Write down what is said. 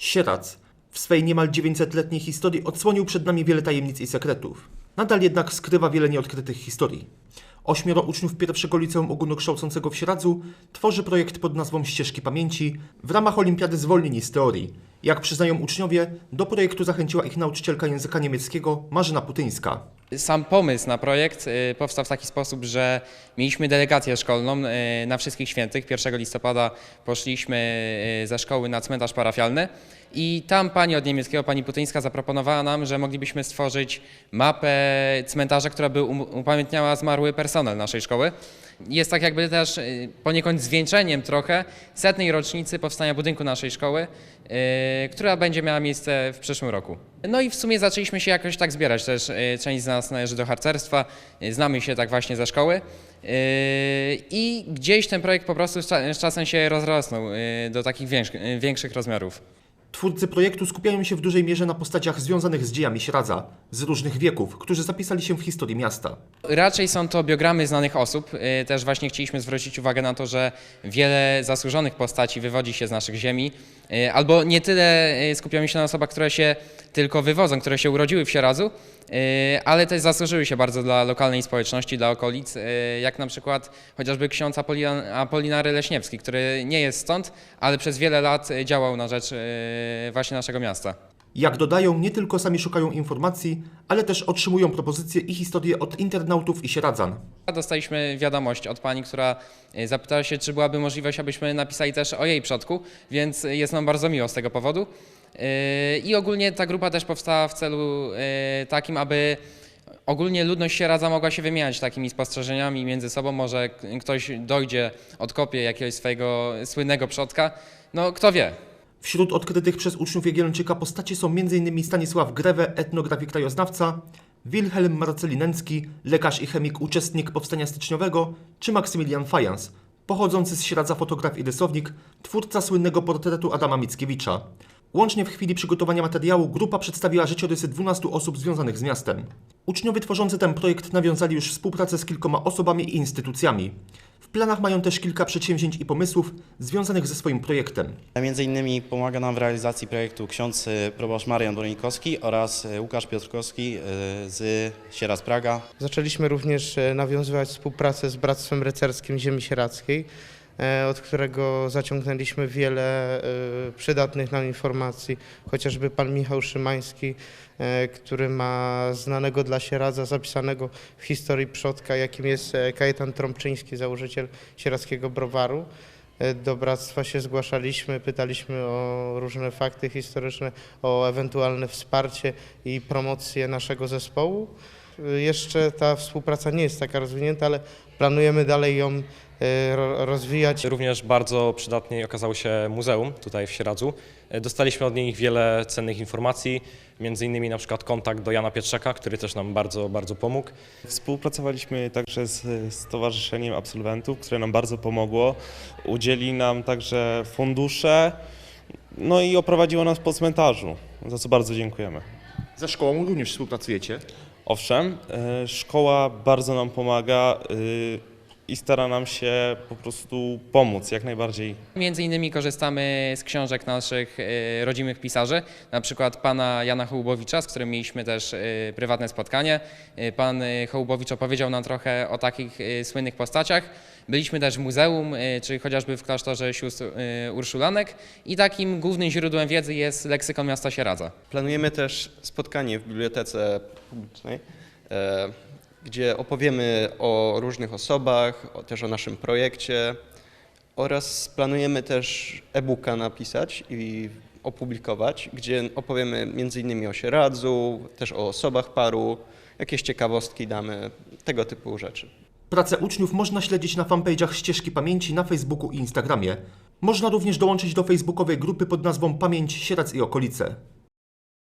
Sierac w swej niemal 900-letniej historii odsłonił przed nami wiele tajemnic i sekretów. Nadal jednak skrywa wiele nieodkrytych historii. Ośmioro uczniów pierwszego liceum ogólnokształcącego w Sieradzu tworzy projekt pod nazwą Ścieżki Pamięci w ramach Olimpiady Zwolnień z Teorii. Jak przyznają uczniowie, do projektu zachęciła ich nauczycielka języka niemieckiego Marzyna Putyńska. Sam pomysł na projekt y, powstał w taki sposób, że mieliśmy delegację szkolną y, na Wszystkich Świętych. 1 listopada poszliśmy y, ze szkoły na cmentarz parafialny i tam pani od niemieckiego, pani Putyńska zaproponowała nam, że moglibyśmy stworzyć mapę cmentarza, która by um- upamiętniała zmarły personel naszej szkoły. Jest tak jakby też y, poniekąd zwieńczeniem trochę setnej rocznicy powstania budynku naszej szkoły, y, która będzie miała miejsce w przyszłym roku. No i w sumie zaczęliśmy się jakoś tak zbierać też. y, Część z nas należy do harcerstwa, znamy się tak właśnie ze szkoły. I gdzieś ten projekt po prostu z cza- z czasem się rozrosnął do takich większ- większych rozmiarów. Twórcy projektu skupiają się w dużej mierze na postaciach związanych z dziejami Sieradza, z różnych wieków, którzy zapisali się w historii miasta. Raczej są to biogramy znanych osób. Y, Też właśnie chcieliśmy zwrócić uwagę na to, że wiele zasłużonych postaci wywodzi się z naszych ziemi, y, albo nie tyle y, skupiamy się na osobach, które się tylko wywodzą, które się urodziły w Sieradzu, ale też zasłużyły się bardzo dla lokalnej społeczności, dla okolic, jak na przykład chociażby ksiądz Apolina- Apolinary Leśniewski, który nie jest stąd, ale przez wiele lat działał na rzecz właśnie naszego miasta. Jak dodają, nie tylko sami szukają informacji, ale też otrzymują propozycje i historie od internautów i Sieradzan. Dostaliśmy wiadomość od pani, która e, zapytała się, czy byłaby możliwość, abyśmy napisali też o jej przodku, więc jest nam bardzo miło z tego powodu. E, I ogólnie ta grupa też powstała w celu takim, aby ogólnie ludność Sieradza mogła się wymieniać takimi spostrzeżeniami między sobą. Może ktoś dojdzie, odkopie jakiegoś swojego słynnego przodka. No, kto wie. Wśród odkrytych przez uczniów Jagiellończyka postaci są m.in. Stanisław Grewe, etnograf i krajoznawca, Wilhelm Marcelinecki, lekarz i chemik, uczestnik Powstania Styczniowego, czy Maksymilian Fajans, pochodzący z Sieradza fotograf i rysownik, twórca słynnego portretu Adama Mickiewicza. Łącznie w chwili przygotowania materiału grupa przedstawiła życiorysy 12 osób związanych z miastem. Uczniowie tworzący ten projekt nawiązali już współpracę z kilkoma osobami i instytucjami. W planach mają też kilka przedsięwzięć i pomysłów związanych ze swoim projektem. Między innymi pomaga nam w realizacji projektu ksiądz y, proboszcz Marian Dolinkowski oraz y, Łukasz Piotrkowski y, z Sieradz Praga. Zaczęliśmy również nawiązywać współpracę z Bractwem Rycerskim Ziemi Sieradzkiej, od którego zaciągnęliśmy wiele e, przydatnych nam informacji, chociażby pan Michał Szymański, e, który ma znanego dla Sieradza, zapisanego w historii przodka, jakim jest e, Kajetan Trąbczyński, założyciel sieradzkiego browaru. E, Do bractwa się zgłaszaliśmy, pytaliśmy o różne fakty historyczne, o ewentualne wsparcie i promocję naszego zespołu. Jeszcze ta współpraca nie jest taka rozwinięta, ale planujemy dalej ją e, rozwijać. Również bardzo przydatnie okazało się muzeum tutaj w Sieradzu. E, Dostaliśmy od nich wiele cennych informacji, między innymi na przykład kontakt do Jana Pietrzaka, który też nam bardzo, bardzo pomógł. Współpracowaliśmy także z Stowarzyszeniem Absolwentów, które nam bardzo pomogło. Udzieli nam także fundusze, no i oprowadziło nas po cmentarzu, za co bardzo dziękujemy. Ze szkołą również współpracujecie. Owszem, e, szkoła bardzo nam pomaga y, i stara nam się po prostu pomóc jak najbardziej Między innymi korzystamy z książek naszych e, rodzimych pisarzy, na przykład pana Jana Hołubowicza, z którym mieliśmy też e, prywatne spotkanie. E, Pan e, Hołubowicz opowiedział nam trochę o takich słynnych postaciach. Byliśmy też w muzeum, e, czy chociażby w klasztorze sióstr Urszulanek i takim głównym źródłem wiedzy jest leksykon miasta Sieradza. Planujemy też spotkanie w bibliotece publicznej, e, gdzie opowiemy o różnych osobach, o, też o naszym projekcie oraz planujemy też e-booka napisać i opublikować, gdzie opowiemy m.in. o Sieradzu, też o osobach paru, jakieś ciekawostki damy, tego typu rzeczy. Pracę uczniów można śledzić na fanpage'ach Ścieżki Pamięci na Facebooku i Instagramie. Można również dołączyć do facebookowej grupy pod nazwą Pamięć Sieradz i okolice.